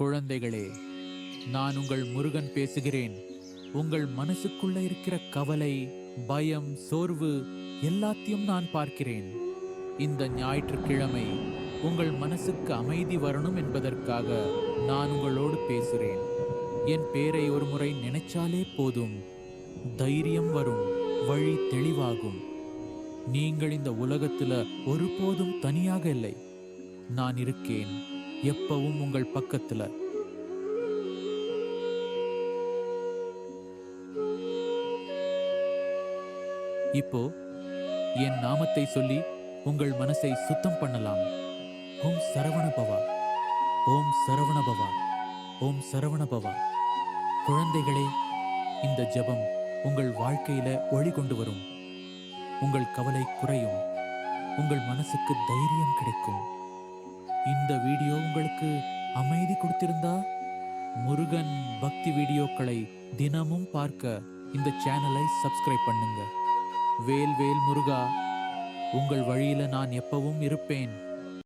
குழந்தைகளே நான் உங்கள் முருகன் பேசுகிறேன். உங்கள் மனசுக்குள்ள இருக்கிற கவலை பயம் சோர்வு எல்லாத்தையும் நான் பார்க்கிறேன். இந்த ஞாயிற்றுக்கிழமை உங்கள் மனசுக்கு அமைதி வரணும் என்பதற்காக நான் உங்களோடு பேசுகிறேன். என் பேரை ஒரு முறை நினைச்சாலே போதும். தைரியம் வரும் வழி தெளிவாகும். நீங்கள் இந்த உலகத்தில் ஒருபோதும் தனியாக இல்லை. நான் இருக்கேன். எப்பவும் உங்கள் பக்கத்துல. இப்போ என் நாமத்தை சொல்லி உங்கள் மனசை சுத்தம் பண்ணலாம். ஓம் சரவணபவா. ஓம் சரவணபவா. ஓம் சரவணபவா. குழந்தைகளே இந்த ஜெபம் உங்கள் வாழ்க்கையில ஒளி கொண்டு வரும். உங்கள் கவலை குறையும். உங்கள் மனசுக்கு தைரியம் கிடைக்கும். இந்த வீடியோ உங்களுக்கு அமைதி கொடுத்திருந்தா? முருகன் பக்தி வீடியோக்களை தினமும் பார்க்க இந்த சேனலை சப்ஸ்கிரைப் பண்ணுங்க. வேல் வேல் முருகா உங்கள் வழியில நான் எப்பவும் இருப்பேன்.